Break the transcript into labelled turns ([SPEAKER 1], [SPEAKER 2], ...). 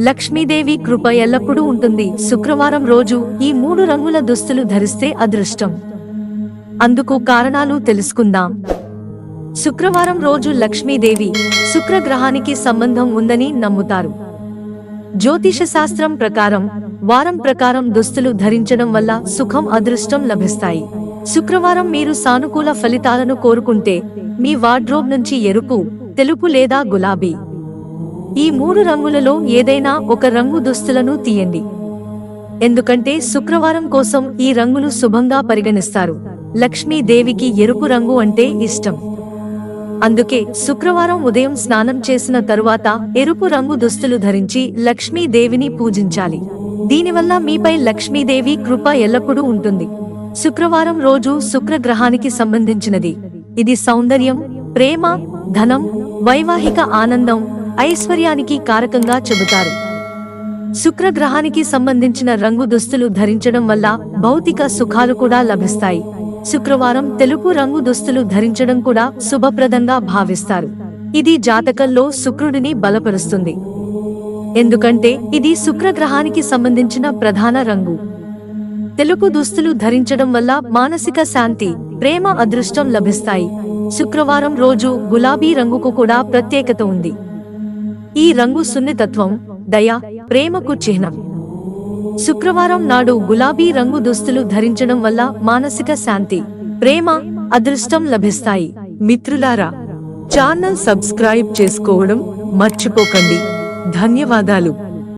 [SPEAKER 1] లక్ష్మీదేవి కృప ఎల్లప్పుడూ ఉంటుంది. శుక్రవారం రోజు ఈ మూడు రంగుల దుస్తులు ధరిస్తే అదృష్టం. అందుకు కారణాలు తెలుసుకుందాం. శుక్రవారం రోజు లక్ష్మీదేవి శుక్రగ్రహానికి సంబంధం ఉందని నమ్ముతారు. జ్యోతిష శాస్త్రం ప్రకారం వారం ప్రకారం దుస్తులు ధరించడం వల్ల సుఖం అదృష్టం లభిస్తాయి. శుక్రవారం మీరు సానుకూల ఫలితాలను కోరుకుంటే మీ వార్డ్రోబ్ నుంచి ఎరుపు తెలుపు లేదా గులాబీ ఈ మూడు రంగులలో ఏదైనా ఒక రంగు దుస్తులను తీయండి. ఎందుకంటే శుక్రవారం కోసం ఈ రంగులు శుభంగా పరిగణిస్తారు. లక్ష్మీదేవికి ఎరుపు రంగు అంటే ఇష్టం. అందుకే శుక్రవారం ఉదయం స్నానం చేసిన తరువాత ఎరుపు రంగు దుస్తులు ధరించి లక్ష్మీదేవిని పూజించాలి. దీనివల్ల మీపై లక్ష్మీదేవి కృప ఎల్లప్పుడూ ఉంటుంది. శుక్రవారం రోజు శుక్రగ్రహానికి సంబంధించినది. ఇది సౌందర్యం ప్రేమ ధనం వైవాహిక ఆనందం ఐశ్వర్యానికి కారకంగా చెబుతారు. శుక్రగ్రహానికి సంబంధించిన రంగు దుస్తులు ధరించడం వల్ల భౌతిక సుఖాలు కూడా లభిస్తాయి. శుక్రవారం తెలుపు రంగు దుస్తులు ధరించడం కూడా శుభప్రదంగా భావిస్తారు. ఇది జాతకంలో శుక్రుడిని బలపరుస్తుంది. ఎందుకంటే ఇది శుక్రగ్రహానికి సంబంధించిన ప్రధాన రంగు. తెలుపు దుస్తులు ధరించడం వల్ల మానసిక శాంతి ప్రేమ అదృష్టం లభిస్తాయి. శుక్రవారం రోజు గులాబీ రంగుకు కూడా ప్రత్యేకత ఉంది. ఈ రంగు సున్నితత్వం దయ ప్రేమకు చిహ్నం. శుక్రవారం నాడు గులాబీ రంగు దుస్తులు ధరించడం వల్ల మానసిక శాంతి ప్రేమ అదృష్టం లభిస్తాయి. మిత్రులారా ఛానల్ సబ్స్క్రైబ్ చేసుకోవడం మర్చిపోకండి. ధన్యవాదాలు.